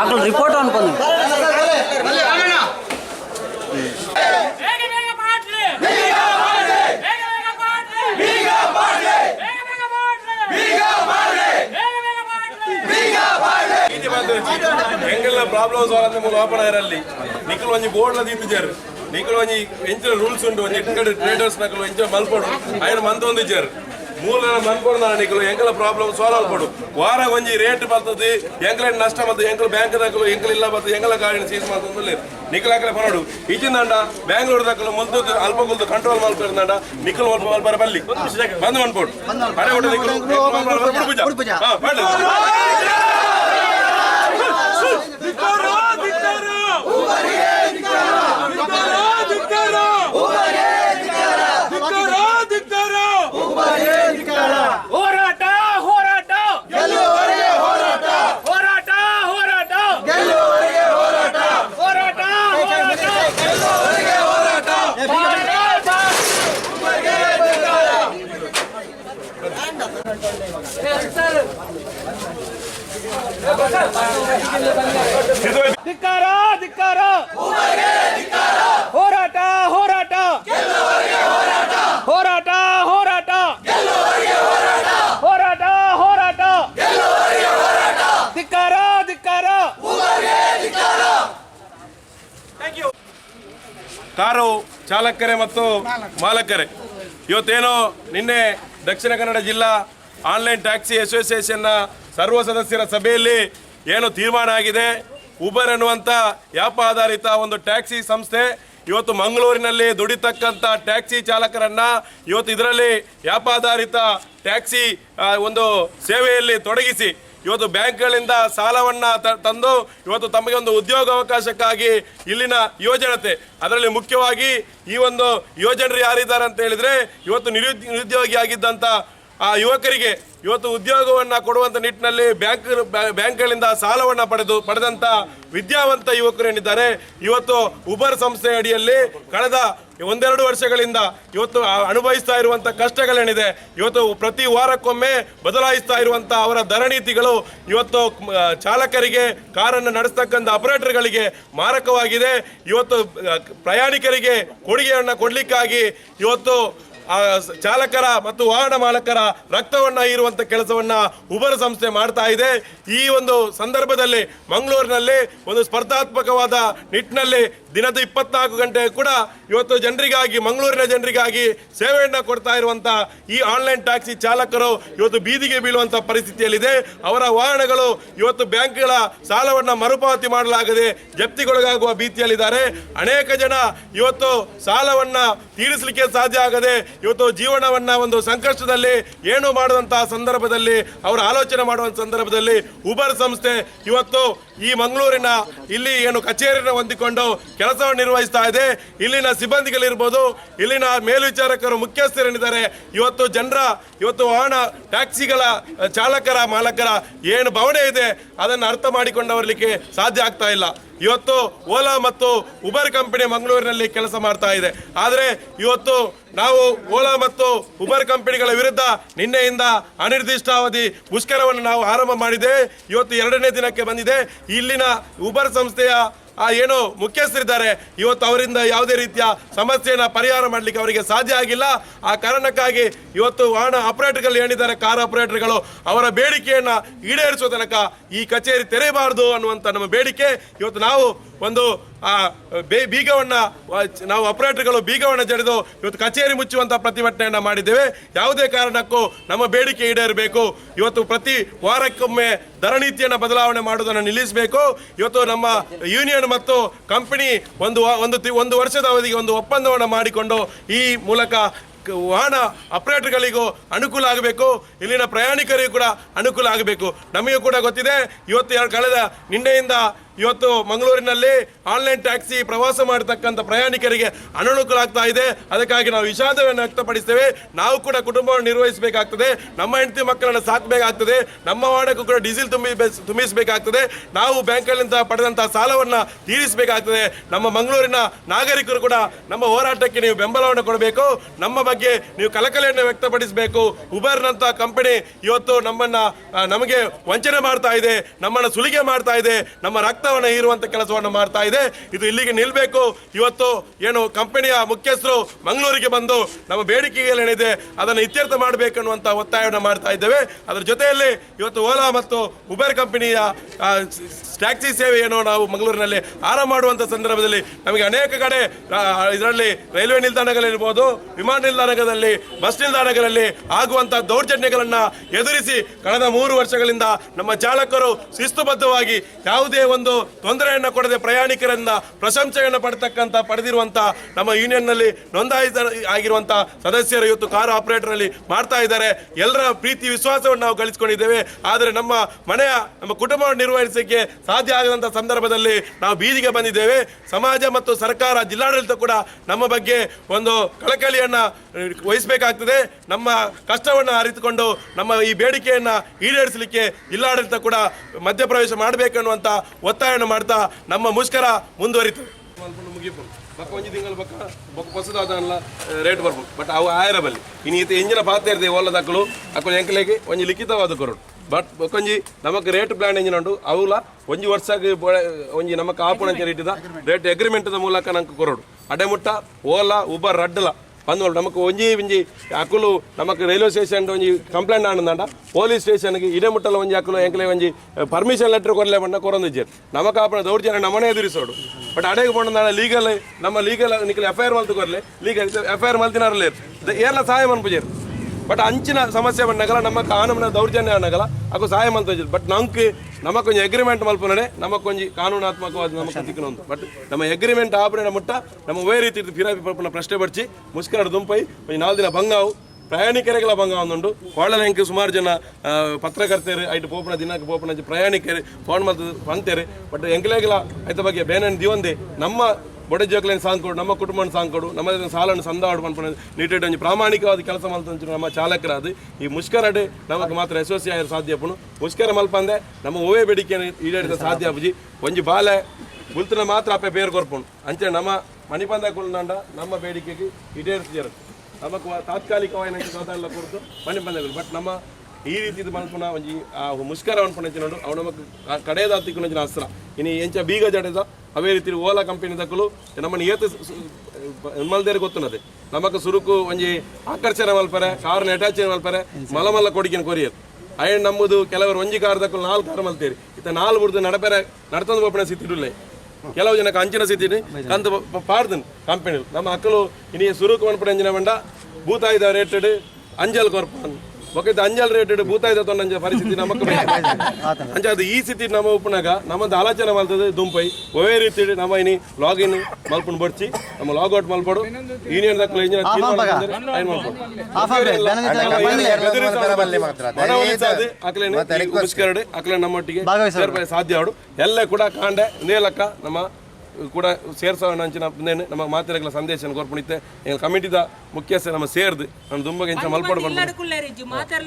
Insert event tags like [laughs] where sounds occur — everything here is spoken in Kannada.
అక్కడ రిపోర్ట్ అనుకుంది ಬೇಗ ಬೇಗ ಮಾಡ್ಲಿ ಬೇಗ ಬೇಗ ಮಾಡ್ಲಿ ಬೇಗ ಮಾಡ್ಲಿ ಬೇಗ ಬೇಗ ಮಾಡ್ಲಿ ಬೇಗ ಬೇಗ ಮಾಡ್ಲಿ ಎಂಗೆಲ್ಲ ಪ್ರಾಬ್ಲಮ್ಸ್ ಅವರನ್ನ ಮೂಲ ಓಪನ್ ಆಗಿರಲ್ಲಿ ನಿಖಲ್ ಒಂಜಿ ಬೋರ್ಡ್ ದಿಂದಿದ್ದಾರೆ ನಿಖಲ್ ಒಂಜಿ ಎಂಚಿನ ರೂಲ್ಸ್ ಉಂಟು ಒಂಜಿ ಟಿಕೆಟ್ ಟ್ರೇಡರ್ಸ್ ನಕಲು ಎಂಚಿನ ಮಲ್ಪಡು ఆయన ಮಂತೊಂದಿದ್ದಾರೆ ಮೂಲ ಮನ್ಪಡು ನಾನು ನಿಖಲು ಎಂಕಲ ಪ್ರಾಬ್ಲಮ್ ಸಾಲ್ವ್ ಆಲ್ಪಡು ವಾರ ಒಂಜಿ ರೇಟ್ ಬರ್ತದೆ ಎಂಕಲ ನಷ್ಟ ಬರ್ತದೆ ಎಂಕಲ್ ಬ್ಯಾಂಕ್ ದಾಖಲು ಎಂಕಲ್ ಇಲ್ಲ ಬರ್ತದೆ ಎಂಕಲ ಗಾಡಿ ಸೀಸ್ ಮಾಡ್ತಂದ್ರೆ ನಿಖಲ್ ಹಾಕಲೆ ಪರಡು ಈಚಿಂದಂಡ ಬ್ಯಾಂಗ್ಳೂರ್ ದಾಖಲು ಮುಂದೆ ಅಲ್ಪ ಕುಲ್ದು ಕಂಟ್ರೋಲ್ ಮಲ್ಪಿರಂದ ನಿಖಲ್ ಮಲ್ಪ ಮಲ್ಪರ ಬಲ್ಲಿ ಬಂದ್ ಮನ್ಪೋಡು ಅಡೆ ಒಟ್ಟು ನಿಖಲ್ ಉಡುಪುಜ ಧಿಕ್ಕಾರ ಧಿಕ್ಕಾರ. ಹೋರಾಟ ಹೋರಾಟ. ಹೋರಾಟ ಹೋರಾಟ. ಹೋರಾಟ ಹೋರಾಟ. ಧಿಕ್ಕಾರ ಧಿಕ್ಕಾರ. ಕಾರು ಚಾಲಕರೇ ಮತ್ತು ಮಾಲಕರೇ, ಇವತ್ತೇನೋ ನಿನ್ನೆ ದಕ್ಷಿಣ ಕನ್ನಡ ಜಿಲ್ಲಾ ಆನ್ಲೈನ್ ಟ್ಯಾಕ್ಸಿ ಅಸೋಸಿಯೇಷನ್ನ ಸರ್ವ ಸದಸ್ಯರ ಸಭೆಯಲ್ಲಿ ಏನು ತೀರ್ಮಾನ ಆಗಿದೆ? ಉಬರ್ ಅನ್ನುವಂಥ ಆ್ಯಪ್ ಆಧಾರಿತ ಒಂದು ಟ್ಯಾಕ್ಸಿ ಸಂಸ್ಥೆ ಇವತ್ತು ಮಂಗಳೂರಿನಲ್ಲಿ ದುಡಿತಕ್ಕಂಥ ಟ್ಯಾಕ್ಸಿ ಚಾಲಕರನ್ನ ಇವತ್ತು ಇದರಲ್ಲಿ ಆ್ಯಪ್ ಆಧಾರಿತ ಟ್ಯಾಕ್ಸಿ ಒಂದು ಸೇವೆಯಲ್ಲಿ ತೊಡಗಿಸಿ ಇವತ್ತು ಬ್ಯಾಂಕ್ಗಳಿಂದ ಸಾಲವನ್ನು ತಂದು ಇವತ್ತು ತಮಗೆ ಒಂದು ಉದ್ಯೋಗಾವಕಾಶಕ್ಕಾಗಿ ಇಲ್ಲಿನ ಯುವಜನತೆ, ಅದರಲ್ಲಿ ಮುಖ್ಯವಾಗಿ ಈ ಒಂದು ಯುವಜನರು ಯಾರಿದ್ದಾರೆ ಅಂತ ಹೇಳಿದರೆ ಇವತ್ತು ನಿರುದ್- ನಿರುದ್ಯೋಗಿಯಾಗಿದ್ದಂಥ ಆ ಯುವಕರಿಗೆ ಇವತ್ತು ಉದ್ಯೋಗವನ್ನ ಕೊಡುವಂತ ನಿಟ್ಟಿನಲ್ಲಿ ಬ್ಯಾಂಕ್, ಬ್ಯಾಂಕ್ಗಳಿಂದ ಸಾಲವನ್ನ ಪಡೆದು, ಪಡೆದಂತ ವಿದ್ಯಾವಂತ ಯುವಕರು ಏನಿದ್ದಾರೆ, ಇವತ್ತು ಉಬರ್ ಸಂಸ್ಥೆ ಅಡಿಯಲ್ಲಿ ಕಳೆದ ಒಂದೆರಡು ವರ್ಷಗಳಿಂದ ಇವತ್ತು ಅನುಭವಿಸ್ತಾ ಇರುವಂಥ ಕಷ್ಟಗಳೇನಿದೆ, ಇವತ್ತು ಪ್ರತಿ ವಾರಕ್ಕೊಮ್ಮೆ ಬದಲಾಯಿಸ್ತಾ ಇರುವಂಥ ಅವರ ದರ ನೀತಿಗಳು ಇವತ್ತು ಚಾಲಕರಿಗೆ, ಕಾರನ್ನು ನಡೆಸ್ತಕ್ಕಂಥ ಆಪರೇಟರ್ಗಳಿಗೆ ಮಾರಕವಾಗಿದೆ. ಇವತ್ತು ಪ್ರಯಾಣಿಕರಿಗೆ ಕೊಡುಗೆಯನ್ನು ಕೊಡಲಿಕ್ಕಾಗಿ ಇವತ್ತು ಚಾಲಕರ ಮತ್ತು ವಾಹನ ಮಾಲಕರ ರಕ್ತವನ್ನ ಇರುವಂತ ಕೆಲಸವನ್ನ ಉಬರ್ ಸಂಸ್ಥೆ ಮಾಡ್ತಾ ಇದೆ. ಈ ಒಂದು ಸಂದರ್ಭದಲ್ಲಿ ಮಂಗಳೂರಿನಲ್ಲಿ ಒಂದು ಸ್ಪರ್ಧಾತ್ಮಕವಾದ ನಿಟ್ಟಿನಲ್ಲಿ ದಿನದ ಇಪ್ಪತ್ನಾಲ್ಕು ಗಂಟೆ ಕೂಡ ಇವತ್ತು ಜನರಿಗಾಗಿ, ಮಂಗಳೂರಿನ ಜನರಿಗಾಗಿ ಸೇವೆಯನ್ನು ಕೊಡ್ತಾ ಇರುವಂತ ಈ ಆನ್ಲೈನ್ ಟ್ಯಾಕ್ಸಿ ಚಾಲಕರು ಇವತ್ತು ಬೀದಿಗೆ ಬೀಳುವಂಥ ಪರಿಸ್ಥಿತಿಯಲ್ಲಿದೆ. ಅವರ ವಾಹನಗಳು ಇವತ್ತು ಬ್ಯಾಂಕ್ಗಳ ಸಾಲವನ್ನು ಮರುಪಾವತಿ ಮಾಡಲಾಗದೆ ಜಪ್ತಿಗೊಳಗಾಗುವ ಭೀತಿಯಲ್ಲಿದ್ದಾರೆ. ಅನೇಕ ಜನ ಇವತ್ತು ಸಾಲವನ್ನ ತೀರಿಸಲಿಕ್ಕೆ ಸಾಧ್ಯ ಆಗದೆ ಇವತ್ತು ಜೀವನವನ್ನ ಒಂದು ಸಂಕಷ್ಟದಲ್ಲಿ ಏನು ಮಾಡುವಂತಹ ಸಂದರ್ಭದಲ್ಲಿ, ಅವರು ಆಲೋಚನೆ ಮಾಡುವಂತ ಸಂದರ್ಭದಲ್ಲಿ ಉಬರ್ ಸಂಸ್ಥೆ ಇವತ್ತು ಈ ಮಂಗಳೂರಿನ ಇಲ್ಲಿ ಏನು ಕಚೇರಿಯನ್ನು ಹೊಂದಿಕೊಂಡು ಕೆಲಸವನ್ನು ನಿರ್ವಹಿಸ್ತಾ ಇದೆ. ಇಲ್ಲಿನ ಸಿಬ್ಬಂದಿಗಳಿರ್ಬೋದು, ಇಲ್ಲಿನ ಮೇಲ್ವಿಚಾರಕರು ಮುಖ್ಯಸ್ಥರೇನಿದ್ದಾರೆ ಇವತ್ತು ಜನರ, ಇವತ್ತು ವಾಹನ ಟ್ಯಾಕ್ಸಿಗಳ, ಚಾಲಕರ ಮಾಲಕರ ಏನು ಭಾವನೆ ಇದೆ, ಅದನ್ನು ಅರ್ಥ ಮಾಡಿಕೊಂಡವರಲಿಕ್ಕೆ ಸಾಧ್ಯ ಆಗ್ತಾ ಇಲ್ಲ. ಇವತ್ತು ಓಲಾ ಮತ್ತು ಉಬರ್ ಕಂಪನಿ ಮಂಗಳೂರಿನಲ್ಲಿ ಕೆಲಸ ಮಾಡ್ತಾ ಇದೆ. ಆದರೆ ಇವತ್ತು ನಾವು ಓಲಾ ಮತ್ತು ಉಬರ್ ಕಂಪನಿಗಳ ವಿರುದ್ಧ ನಿನ್ನೆಯಿಂದ ಅನಿರ್ದಿಷ್ಟಾವಧಿ ಮುಷ್ಕರವನ್ನು ನಾವು ಆರಂಭ ಮಾಡಿದೆ. ಇವತ್ತು ಎರಡನೇ ದಿನಕ್ಕೆ ಬಂದಿದೆ. ಇಲ್ಲಿನ ಉಬರ್ ಸಂಸ್ಥೆಯ ಆ, ಏನು ಮುಖ್ಯಸ್ಥರಿದ್ದಾರೆ. ಇವತ್ತು ಅವರಿಂದ ಯಾವುದೇ ರೀತಿಯ ಸಮಸ್ಯೆಯನ್ನು ಪರಿಹಾರ ಮಾಡಲಿಕ್ಕೆ ಅವರಿಗೆ ಸಾಧ್ಯ ಆಗಿಲ್ಲ. ಆ ಕಾರಣಕ್ಕಾಗಿ ಇವತ್ತು ವಾಹನ ಆಪರೇಟರ್ಗಳು ಏನಿದ್ದಾರೆ ಕಾರ್ ಆಪರೇಟರ್ಗಳು. ಅವರ ಬೇಡಿಕೆಯನ್ನು ಈಡೇರಿಸುವ ತನಕ ಈ ಕಚೇರಿ ತೆರೆಯಬಾರದು ಅನ್ನುವಂಥ ನಮ್ಮ ಬೇಡಿಕೆ. ಇವತ್ತು ನಾವು ಒಂದು ಬೀಗವನ್ನ ನಾವು ಆಪರೇಟರ್ಗಳು ಬೀಗವನ್ನು ಜಡಿದು ಇವತ್ತು ಕಚೇರಿ ಮುಚ್ಚುವಂಥ ಪ್ರತಿಭಟನೆಯನ್ನು ಮಾಡಿದ್ದೇವೆ. ಯಾವುದೇ ಕಾರಣಕ್ಕೂ ನಮ್ಮ ಬೇಡಿಕೆ ಈಡೇರಬೇಕು. ಇವತ್ತು ಪ್ರತಿ ವಾರಕ್ಕೊಮ್ಮೆ ದರ ನೀತಿಯನ್ನು ಬದಲಾವಣೆ ಮಾಡುವುದನ್ನು ನಿಲ್ಲಿಸಬೇಕು. ಇವತ್ತು ನಮ್ಮ ಯೂನಿಯನ್ ಮತ್ತು ಕಂಪನಿ ಒಂದು ಒಂದು ಒಂದು ವರ್ಷದ ಅವಧಿಗೆ ಒಂದು ಒಪ್ಪಂದವನ್ನು ಮಾಡಿಕೊಂಡು ಈ ಮೂಲಕ ವಾಹನ ಆಪರೇಟರ್ಗಳಿಗೂ ಅನುಕೂಲ ಆಗಬೇಕು. ಇಲ್ಲಿನ ಪ್ರಯಾಣಿಕರಿಗೂ ಕೂಡ ಅನುಕೂಲ ಆಗಬೇಕು. ನಮಗೂ ಕೂಡ ಗೊತ್ತಿದೆ, ಇವತ್ತು ಕಳೆದ ನಿನ್ನೆಯಿಂದ ಇವತ್ತು ಮಂಗಳೂರಿನಲ್ಲಿ ಆನ್ಲೈನ್ ಟ್ಯಾಕ್ಸಿ ಪ್ರವಾಸ ಮಾಡತಕ್ಕಂಥ ಪ್ರಯಾಣಿಕರಿಗೆ ಅನನುಕೂಲ ಆಗ್ತಾ ಇದೆ. ಅದಕ್ಕಾಗಿ ನಾವು ವಿಷಾದವನ್ನು ವ್ಯಕ್ತಪಡಿಸ್ತೇವೆ. ನಾವು ಕೂಡ ಕುಟುಂಬವನ್ನು ನಿರ್ವಹಿಸಬೇಕಾಗ್ತದೆ. ನಮ್ಮ ಹೆಂಡತಿ ಮಕ್ಕಳನ್ನು ಸಾಕಬೇಕಾಗ್ತದೆ. ನಮ್ಮ ವಾಡಕ್ಕೂ ಕೂಡ ಡೀಸೆಲ್ ತುಂಬಿ ತುಂಬಿಸಬೇಕಾಗ್ತದೆ. ನಾವು ಬ್ಯಾಂಕ್ಗಳಿಂದ ಪಡೆದಂತಹ ಸಾಲವನ್ನು ತೀರಿಸಬೇಕಾಗ್ತದೆ. ನಮ್ಮ ಮಂಗಳೂರಿನ ನಾಗರಿಕರು ಕೂಡ ನಮ್ಮ ಹೋರಾಟಕ್ಕೆ ನೀವು ಬೆಂಬಲವನ್ನು ಕೊಡಬೇಕು. ನಮ್ಮ ಬಗ್ಗೆ ನೀವು ಕಲಕಲೆಯನ್ನು ವ್ಯಕ್ತಪಡಿಸಬೇಕು. ಉಬರ್ನಂತಹ ಕಂಪನಿ ಇವತ್ತು ನಮ್ಮನ್ನ ನಮಗೆ ವಂಚನೆ ಮಾಡ್ತಾ ಇದೆ. ನಮ್ಮನ್ನು ಸುಲಿಗೆ ಮಾಡ್ತಾ ಇದೆ. ನಮ್ಮ ರಕ್ತವನ್ನು ಹೀರುವಂಥ ಕೆಲಸವನ್ನು ಮಾಡ್ತಾ ಇದೆ. ಇದು ಇಲ್ಲಿಗೆ ನಿಲ್ಲಬೇಕು ಇವತ್ತು ಏನು ಕಂಪನಿಯ ಮುಖ್ಯಸ್ಥರು ಮಂಗಳೂರಿಗೆ ಬಂದು ನಮ್ಮ ಬೇಡಿಕೆಗಳೇನಿದೆ ಅದನ್ನು ಇತ್ಯರ್ಥ ಮಾಡಬೇಕು ಅನ್ನುವಂಥ ಒತ್ತಾಯವನ್ನು ಮಾಡ್ತಾ ಇದ್ದೇವೆ. ಅದರ ಜೊತೆಯಲ್ಲಿ ಇವತ್ತು ಓಲಾ ಮತ್ತು ಉಬೇರ್ ಕಂಪನಿಯ ಟ್ಯಾಕ್ಸಿ ಸೇವೆಯನ್ನು ನಾವು ಮಂಗಳೂರಿನಲ್ಲಿ ಆರಂಭ ಮಾಡುವಂಥ ಸಂದರ್ಭದಲ್ಲಿ ನಮಗೆ ಅನೇಕ ಕಡೆ ಇದರಲ್ಲಿ ರೈಲ್ವೆ ನಿಲ್ದಾಣಗಳಿರ್ಬೋದು, ವಿಮಾನ ನಿಲ್ದಾಣಗಳಲ್ಲಿ, ಬಸ್ ನಿಲ್ದಾಣಗಳಲ್ಲಿ ಆಗುವಂಥ ದೌರ್ಜನ್ಯಗಳನ್ನು ಎದುರಿಸಿ ಕಳೆದ ಮೂರು ವರ್ಷಗಳಿಂದ ನಮ್ಮ ಚಾಲಕರು ಶಿಸ್ತುಬದ್ಧವಾಗಿ ಯಾವುದೇ ಒಂದು ತೊಂದರೆಯನ್ನು ಕೊಡದೆ ಪ್ರಯಾಣಿಕರಿಂದ ಪ್ರಶಂಸೆಯನ್ನು ಪಡ್ತಕ್ಕಂಥ ಪಡೆದಿರುವಂಥ ನಮ್ಮ ಯೂನಿಯನ್ನಲ್ಲಿ ನೋಂದಾಯಿತ ಆಗಿರುವಂಥ ಸದಸ್ಯರು ಇವತ್ತು ಕಾರ್ ಆಪರೇಟರಲ್ಲಿ ಮಾಡ್ತಾ ಇದ್ದಾರೆ. ಎಲ್ಲರ ಪ್ರೀತಿ, ವಿಶ್ವಾಸವನ್ನು ನಾವು ಗಳಿಸಿಕೊಂಡಿದ್ದೇವೆ. ಆದರೆ ನಮ್ಮ ಮನೆಯ, ನಮ್ಮ ಕುಟುಂಬವನ್ನು ನಿರ್ವಹಿಸಲಿಕ್ಕೆ ಸಾಧ್ಯ ಆಗದಂಥ ಸಂದರ್ಭದಲ್ಲಿ ನಾವು ಬೀದಿಗೆ ಬಂದಿದ್ದೇವೆ. ಸಮಾಜ ಮತ್ತು ಸರ್ಕಾರ, ಜಿಲ್ಲಾಡಳಿತ ಕೂಡ ನಮ್ಮ ಬಗ್ಗೆ ಒಂದು ಕಳಕಳಿಯನ್ನು ವಹಿಸಬೇಕಾಗ್ತದೆ. ನಮ್ಮ ಕಷ್ಟವನ್ನು ಅರಿತುಕೊಂಡು, ನಮ್ಮ ಈ ಬೇಡಿಕೆಯನ್ನ ಈಡೇರಿಸಲಿಕ್ಕೆ ಜಿಲ್ಲಾಡಳಿತ ಕೂಡ ಮಧ್ಯಪ್ರವೇಶ ಮಾಡಬೇಕನ್ನುವಂಥ ಒತ್ತಾಯವನ್ನು ಮಾಡ್ತಾ ನಮ್ಮ ಮುಷ್ಕರ ಮುಂದುವರಿತದೆ. ಮುಗಿಪುಂಡು ಬಕ್ಕ ಒಂಜಿ ತಿಂಗಳು ಬಕ್ಕ ಬೊಕ್ಕ ಹೊಸದಾದಲ್ಲ ರೇಟ್ ಬರ್ಬೋದು. ಬಟ್ ಅವು ಆಯರ ಬಲ್ಲಿ ಇನ್ನು ಈತ ಎಂಜಿನ ಪಾತ್ರ ಇರ್ತದೆ ಓಲದ ಅಕ್ಕಳು ಅಕ್ಕ ಎಂಕಲೆಗೆ ಒಂಜಿ ಲಿಖಿತವಾದ ಕೊರಡು. ಬಟ್ ಬೊಕೊಂಜಿ ನಮಕ್ ರೇಟ್ ಪ್ಲಾನ್ ಎಂಜಿನ ಉಂಟು. ಅವುಲ ಒಂಜಿ ವರ್ಷಕ್ಕೆ ಒಂಜಿ ನಮಕ್ ಆಪುಣ ಅಂತ ಇಟ್ಟಿದ ರೇಟ್ ಅಗ್ರಿಮೆಂಟ್ದ ಮೂಲಕ ನಂಗೆ ಅಡೆ ಅಡೆಮುಟ್ಟ ಓಲಾ ಉಬರ್ ರಡ್ಡಲ ಒಂಜಿ ಒಂಜಿ ಅಕ್ಕಲು ನಮಕ್ ರೈಲ್ವೆ ಸ್ಟೇಷನ್ ಒಂಜಿ ಕಂಪ್ಲೇಂಟ್ ಆನಂದಂಡ. ಪೊಲೀಸ್ ಸ್ಟೇಷನ್ಗೆ ಇಡೆ ಮುಟ್ಟಲ ಒಂಜಿ ಅಕ್ಕಲು ಎಂಕಲೆ ಒಂಜಿ ಪರ್ಮಿಷನ್ ಲೆಟರ್ ಕೊರಲೆ ಬಣ್ಣ ಕೊರೊಂದಿಜ್ಜೇರು ನಮಕ ಆಪಣ ದೌರ್ಜನ್ಯ ನಮ್ಮನೆ ಎದುರಿಸೋಡು. ಬಟ್ ಅಡೆಗೆ ಬಂದ ಲೀಗಲ್ ನಮ್ಮ ಲೀಗಲ್ ನಿಕ್ಲೆ ಎಫ್ ಐ ಆರ್ ಮಲ್ತು ಕೊರ್ಲೆ. ಲೀಗಲ್ ಎಫ್ ಐ ಆರ್ ಮಲ್ತಿನಾರಲ್ಲೇ. ಏರ್ಲ ಸಹಾಯ ಮನ್ಪುಜೇರು ಬಟ್ ಅಂಚಿನ ಸಮಸ್ಯೆ ಬಂದಾಗಲ ನಮ್ಮ ಕಾನೂನಿನ ದೌರ್ಜನ್ಯ ಅನ್ನಗಲ ಅಕು ಸಹಾಯ ಮಲ್ತು ಬಟ್ ನಮ್ಗೆ ನಮಕೊಂಜಿ ಅಗ್ರಿಮೆಂಟ್ ಮಲ್ಪನಡೆ ನಮಕೊಂಜಿ ಕಾನೂನಾತ್ಮಕವಾದ ನಮಗೆ ತಿಕ್ಕನೊಂದು ಬಟ್ ನಮ್ಮ ಅಗ್ರಿಮೆಂಟ್ ಆಪರೇಣ ಮುಟ್ಟ ನಮ್ಮ ಒವೇ ರೀತಿ ಫಿರಾಪಿ ಪಲ್ಪನ ಪ್ರಶ್ನೆ ಬರ್ಚಿ ಮುಸ್ಕರ ದುಂಪೈ ಒಂಜಿ ನಾಲ್ಕು ದಿನ ಬಂಗಾವು ಪ್ರಯಾಣಿಕರಿಗೆಲ್ಲ ಭಂಗ ಒಂದುಂಡು ಕೋಳಲೆಂಕ್ ಸುಮಾರು ಜನ ಪತ್ರಕರ್ತೆಯರು ಪತ್ರಕರ್ತರು ಐಟು ಪೋಪನ ದಿನಕ್ಕೆ ಪೋಪನ ಪ್ರಯಾಣಿಕರು ಫೋನ್ ಮಾಡ್ತದೆ ಬಂತೇರು. ಬಟ್ ಎಂಕ್ಲೆಗೆಲ್ಲ ಐತ ಬಗ್ಗೆ ಬೇನನ್ ದಿವಂದೆ ನಮ್ಮ ಬೊಡೆ ಜೋಕ್ಲೇನ್ ಸಾಂಗ್ ಕೊಡು, ನಮ್ಮ ಕುಟುಂಬನ ಸಾಂಗ್ ಕೊಡು, ನಮ್ಮ ಸಾಲನ್ನು ಸಂದಾಡು ಪನ್ಪನ ನೀಟೆಡ್ ಒಂಜಿ ಪ್ರಾಮಾಣಿಕವಾದ ಕೆಲಸ ಮಲ್ತಂಚು ನಮ್ಮ ಚಾಲಕರಾದು. ಈ ಮುಷ್ಕರಡ್ ನಮಗೆ ಮಾತ್ರ ಯಶಸ್ವಿ ಆಗಿರೋ ಸಾಧ್ಯ ಪುಣು ಮುಷ್ಕರ ಮಲ್ಪಂದೆ ನಮ್ಮ ಓವೇ ಬೇಡಿಕೆ ಈಡೇರಿದ ಸಾಧ್ಯ ಆಪುಜಿ ಒಂಜಿ ಬಾಲೆ ಗುಲ್ತನ ಮಾತ್ರ ಅಪ್ಪೆ ಬೇರೆ ಕೊರ್ಪುಂಡು ಅಂಚೆ ನಮ್ಮ ಮಣಿಪಂದ ಕುಲ್ನಂಡ ನಮ್ಮ ಬೇಡಿಕೆಗೆ ಈಡೇರಿಸಿದ್ದಾರೆ ನಮಗೆ ತಾತ್ಕಾಲಿಕವಾಗಿ ಸಾಧಾರಣ ಕೊಡ್ತು ಮನೆ ಬಂದಗಳು ಬಟ್ ನಮ್ಮ ಈ ರೀತಿ ಮನ್ಪುನ ಒಂಜಿ, ಆ ಮುಷ್ಕರ ಅನ್ಪುನಂಚಿ ನೋಡು. ಅವನ ಕಡೆಯದ ಹತ್ತಿಕ್ಕುನಂಚಿನ ಅಸ್ತ್ರ ಇನಿ ಎಂಚ ಬೀಗ ಜಡೆದ, ಅವೇ ರೀತಿ ಓಲಾ ಕಂಪನಿ ದಕ್ಕಲು ನಮ್ಮನ್ನು ಏತ ಮಲ್ದೇರಿ ಗೊತ್ತುನದೆ. ನಮಕ್ ಸುರುಕು ಒಂಜಿ ಆಕರ್ಷಣೆ ಮಲ್ಪರೆ ಕಾರ್ನ ಅಟ್ಯಾಚ್ ಮಲ್ಪರೆ ಮಲ ಮಲ್ಲ ಕೊಡಿಕೆನ ಕೊರಿಯರ್ ಅಯ್ಯ ನಮ್ಮದು ಕೆಲವರು ಒಂಜಿ ಕಾರ್ ದಕ್ಕಲು ನಾಲ್ಕು ಕಾರ್ ಮಲ್ತೇರಿ. ಇತ್ತ ನಾಲ್ ಬುಡ್ದು ನಡಪೆರೆ, ನಡತಂದು ಬೋಪಣೆ ಸಿಕ್ಕಿರಲಿಲ್ಲ ಕೆಲವು ಜನಕ್ಕೆ ಅಂಚಿನ ಸಿತ್ತಿನಿ, ಕಂತ ಪಾಡ್ದನ್ ಕಂಪೆನಿ ನಮ್ಮ ಅಕ್ಕಲು ಇನಿ ಸುರುಕು ಅನ್ಪಡೆ ಅಂಜಿನ ಬಂಡ ಭೂತಾಯಿದವ್ರು ರೇಟ್ ಅಂಜಲ್ ಕೊರ್ಪನ್. ಒಕ್ಕೈತೆ ಅಂಜಲ್ ರೇಟೆಡ್ ಭೂತಾಯ್ದ ತೊಂದಂಜ ಪರಿಸ್ಥಿತಿ ನಮಕ್ [laughs] ಅಂಚ ಅದು ಈ ಸ್ಥಿತಿ ನಮ್ಮ ಉಪ್ಪನಾಗ ನಮ್ಮದು ಆಲೋಚನೆ ಮಾಡ್ತದೆ ದುಂಪೈ. ಒವೇ ರೀತಿ ನಮ್ಮ ಇನಿ ಲಾಗಿನ್ ಮಲ್ಪುಂಡು ಬರ್ಚಿ. ನಮ್ಮ ಲಾಗೌಟ್ ಮಲ್ಪಡು. ಯೂನಿಯನ್ ದಕ್ಕಲು ಇಂಜಿನ ಮನವೊಲಿಸದೆ ಅಕ್ಲೆ ನಮ್ಮೊಟ್ಟಿಗೆ ಸೇರ್ಪಡೆ ಸಾಧ್ಯ ಆಡು. ಎಲ್ಲ ಕೂಡ ಕಾಂಡೆ ನೇಲಕ್ಕ ನಮ್ಮ ಕೂಡ ಸೇರ್ಸೋಣ ಅಂಚಿನ ಬಂದೇನೆ ನಮ್ಮ ಮಾತಿರಗಳ ಸಂದೇಶ ಕೋರ್ಪಣಿತ್ತೆ ಕಮಿಟಿದ ಮುಖ್ಯಸ್ಥ ನಮ್ಮ ಸೇರ್ದು ನಾನು ದುಂಬಗೆ ಇಂಚ ಮಲ್ಪಡು ಬಂದು